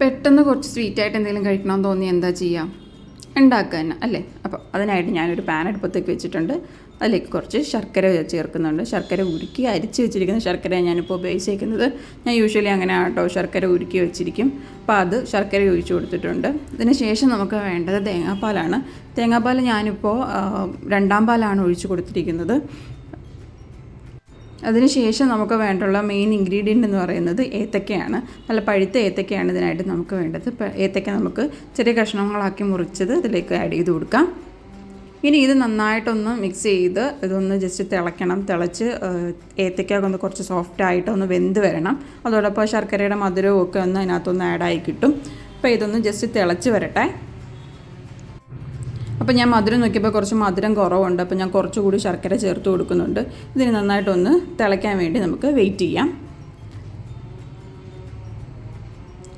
പെട്ടെന്ന് കുറച്ച് സ്വീറ്റായിട്ട് എന്തെങ്കിലും കഴിക്കണമെന്ന് തോന്നി എന്താ ചെയ്യുക ഉണ്ടാക്കുക തന്നെ അല്ലേ? അപ്പോൾ അതിനായിട്ട് ഞാനൊരു പാൻ അടുപ്പത്തേക്ക് വെച്ചിട്ടുണ്ട്. അതിലേക്ക് കുറച്ച് ശർക്കര ചേർക്കുന്നുണ്ട്. ശർക്കര ഉരുക്കി അരിച്ച് വെച്ചിരിക്കുന്ന ശർക്കര ഞാനിപ്പോൾ ഉപയോഗിച്ചേക്കുന്നത്. ഞാൻ യൂഷ്വലി അങ്ങനെ ആട്ടോ ശർക്കര ഉരുക്കി വെച്ചിരിക്കും. അപ്പോൾ അത് ശർക്കര ഒഴിച്ചു കൊടുത്തിട്ടുണ്ട്. ഇതിന് ശേഷം നമുക്ക് വേണ്ടത് തേങ്ങാപ്പാലാണ്. തേങ്ങാപ്പാൽ ഞാനിപ്പോൾ രണ്ടാം പാലാണ് ഒഴിച്ചു കൊടുത്തിരിക്കുന്നത്. അതിനുശേഷം നമുക്ക് വേണ്ടുള്ള മെയിൻ ഇൻഗ്രീഡിയന്റ് എന്ന് പറയുന്നത് ഏത്തക്കയാണ്. നല്ല പഴുത്ത ഏത്തക്കയാണ് ഇതിനായിട്ട് നമുക്ക് വേണ്ടത്. ഏത്തക്ക നമുക്ക് ചെറിയ കഷ്ണങ്ങളാക്കി മുറിച്ചത് ഇതിലേക്ക് ആഡ് ചെയ്ത് കൊടുക്കാം. ഇനി ഇത് നന്നായിട്ടൊന്ന് മിക്സ് ചെയ്ത് ഇതൊന്ന് ജസ്റ്റ് തിളയ്ക്കണം. തിളച്ച് ഏത്തക്ക ഒന്ന് കുറച്ച് സോഫ്റ്റ് ആയിട്ട് ഒന്ന് വെന്ത് വരണം. അതോടൊപ്പം ശർക്കരയുടെ മധുരവും ഒക്കെ ഒന്ന് അതിനകത്തൊന്ന് ആഡായി കിട്ടും. അപ്പോൾ ഇതൊന്ന് ജസ്റ്റ് തിളച്ച് വരട്ടെ. അപ്പോൾ ഞാൻ മധുരം നോക്കിയപ്പോൾ കുറച്ച് മധുരം കുറവുണ്ട്. അപ്പോൾ ഞാൻ കുറച്ചുകൂടി ശർക്കര ചേർത്ത് കൊടുക്കുന്നുണ്ട്. ഇതിന് നന്നായിട്ടൊന്ന് തിളയ്ക്കാൻ വേണ്ടി നമുക്ക് വെയിറ്റ് ചെയ്യാം.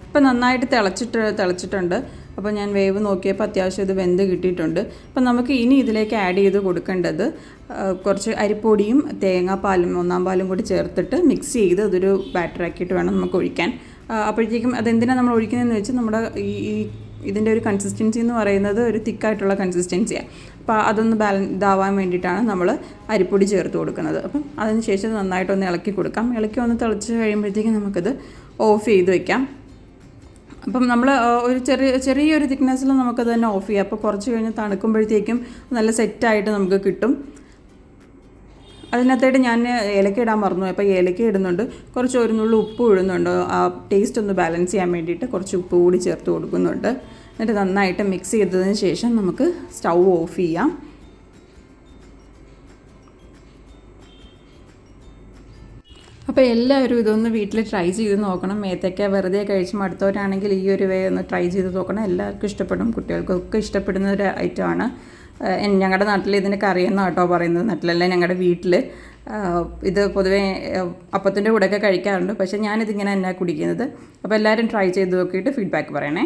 ഇപ്പം നന്നായിട്ട് തിളച്ചിട്ട് തിളച്ചിട്ടുണ്ട്. അപ്പോൾ ഞാൻ വേവ് നോക്കിയപ്പോൾ അത്യാവശ്യം ഇത് വെന്ത് കിട്ടിയിട്ടുണ്ട്. അപ്പം നമുക്ക് ഇനി ഇതിലേക്ക് ആഡ് ചെയ്ത് കൊടുക്കേണ്ടത് കുറച്ച് അരിപ്പൊടിയും തേങ്ങാപ്പാലും ഒന്നാം പാലും കൂടി ചേർത്തിട്ട് മിക്സ് ചെയ്ത് അതൊരു ബാറ്ററാക്കിയിട്ട് വേണം നമുക്ക് ഒഴിക്കാൻ. അപ്പോഴത്തേക്കും അതെന്തിനാണ് നമ്മൾ ഒഴിക്കുന്നതെന്ന് വെച്ചാൽ നമ്മുടെ ഈ ഇതിന്റെ ഒരു കൺസിസ്റ്റൻസി എന്ന് പറയുന്നത് ഒരു തിക്കായിട്ടുള്ള കൺസിസ്റ്റൻസിയാണ് അപ്പോൾ അതൊന്ന് ബാലൻ ഇതാവാൻ വേണ്ടിയിട്ടാണ് നമ്മൾ അരിപ്പൊടി ചേർത്ത് കൊടുക്കുന്നത്. അപ്പം അതിന് ശേഷം നന്നായിട്ടൊന്ന് ഇളക്കി കൊടുക്കാം. ഇളക്കി ഒന്ന് തിളച്ച് കഴിയുമ്പോഴത്തേക്കും നമുക്കിത് ഓഫ് ചെയ്ത് വെക്കാം. അപ്പം നമ്മൾ ഒരു ചെറിയ ചെറിയൊരു തിക്നെസ്സിൽ നമുക്കത് തന്നെ ഓഫ് ചെയ്യാം. അപ്പോൾ കുറച്ച് കഴിഞ്ഞ് തണുക്കുമ്പോഴത്തേക്കും നല്ല സെറ്റായിട്ട് നമുക്ക് കിട്ടും. അതിനകത്തായിട്ട് ഞാൻ ഏലക്ക ഇടാൻ മറന്നു അപ്പോൾ ഏലക്ക ഇടുന്നുണ്ട്. കുറച്ച് ഒരു ഉപ്പ് ഇടുന്നുണ്ട്. ആ ടേസ്റ്റ് ഒന്ന് ബാലൻസ് ചെയ്യാൻ വേണ്ടിയിട്ട് കുറച്ച് ഉപ്പ് കൂടി ചേർത്ത് കൊടുക്കുന്നുണ്ട്. എന്നിട്ട് നന്നായിട്ട് മിക്സ് ചെയ്തതിന് ശേഷം നമുക്ക് സ്റ്റൗ ഓഫ് ചെയ്യാം. അപ്പോൾ എല്ലാവരും ഇതൊന്ന് വീട്ടിൽ ട്രൈ ചെയ്ത് നോക്കണം. മേത്തേക്ക വെറുതെ കഴിച്ച് മടുത്തവരാണെങ്കിൽ ഈ ഒരു വേ ഒന്ന് ട്രൈ ചെയ്ത് നോക്കണം. എല്ലാവർക്കും ഇഷ്ടപ്പെടും. കുട്ടികൾക്കൊക്കെ ഇഷ്ടപ്പെടുന്ന ഒരു ഐറ്റമാണ് ഞങ്ങളുടെ നാട്ടിൽ ഇതിന് കറിയെന്നാണ് കേട്ടോ പറയുന്നത്. നാട്ടിലല്ല ഞങ്ങളുടെ വീട്ടിൽ ഇത് പൊതുവേ അപ്പത്തിന്റെ കൂടെയൊക്കെ കഴിക്കാറുണ്ട്. പക്ഷേ ഞാനിതിങ്ങനെ തന്നെ കുടിക്കുന്നത്? അപ്പോൾ എല്ലാവരും ട്രൈ ചെയ്ത് നോക്കിയിട്ട് ഫീഡ്ബാക്ക് പറയണേ.